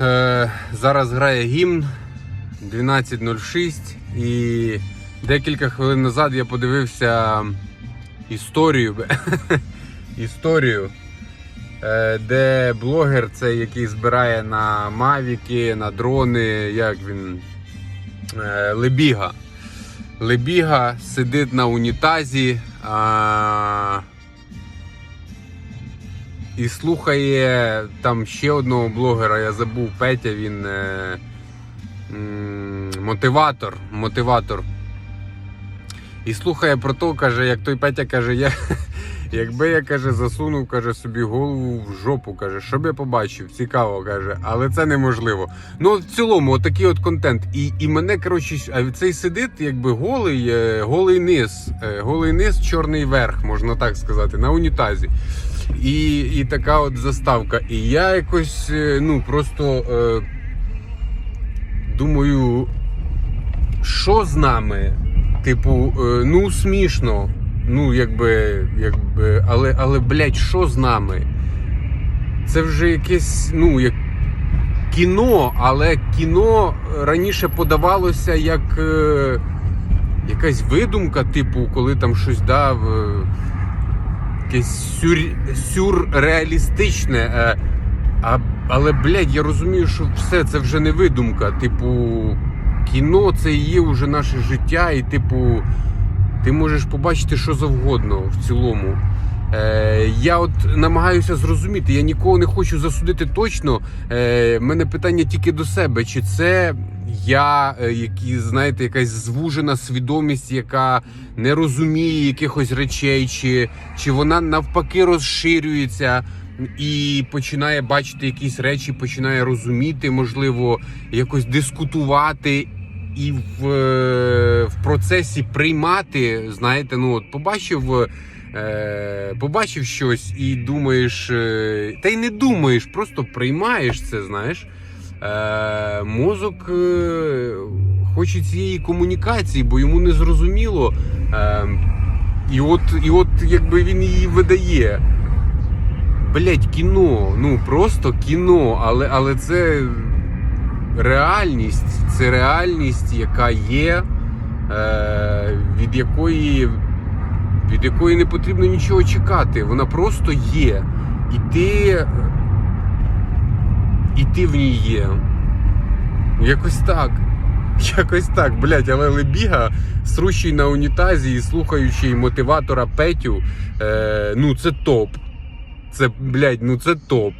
Е, зараз грає гімн 12.06 і декілька хвилин назад я подивився історію, історію е, де блогер, цей, який збирає на мавіки, на дрони, як він. е, Лебіга. Лебіга сидить на унітазі і слухає там ще одного блогера, я забув Петя, він е, мотиватор. мотиватор. І слухає про то, каже, як той Петя каже, я, якби я каже, засунув каже, собі голову в жопу, каже, що б я побачив, цікаво каже, але це неможливо. Ну, в цілому, отакий от контент. І, і мене, коротше, а цей сидить, якби голий, е, голий низ, е, голий низ, чорний верх, можна так сказати, на унітазі. І, і така от заставка. І я якось, е, ну, просто е, думаю, що з нами? Типу, е, ну смішно. Ну, якби, якби, але, але, блядь, що з нами? Це вже якесь, ну, як кіно, але кіно раніше подавалося як е, якась видумка, типу, коли там щось дав. Е, якесь сюр, сюрреалістичне. Е, а, але, блядь, я розумію, що все це вже не видумка. Типу, кіно це і є вже наше життя, і, типу, ти можеш побачити що завгодно в цілому. Е, я от намагаюся зрозуміти, я нікого не хочу засудити точно. Е, мене питання тільки до себе, чи це я, е, знаєте, якась звужена свідомість, яка не розуміє якихось речей, чи, чи вона навпаки розширюється і починає бачити якісь речі, починає розуміти, можливо, якось дискутувати. І в, е, в процесі приймати, знаєте, ну от побачив, е, побачив щось і думаєш, е, та й не думаєш, просто приймаєш це, знаєш. Мозок хоче цієї комунікації, бо йому не зрозуміло. І от, і от якби він її видає. Блять, кіно, ну просто кіно, але, але це реальність, це реальність, яка є, е, від якої від якої не потрібно нічого чекати. Вона просто є. І ти, і ти в ній є. Якось так. Якось так, блять, але Лебіга, срущий на унітазі і слухаючий мотиватора Петю, е, ну це топ. Це, блядь, ну це топ.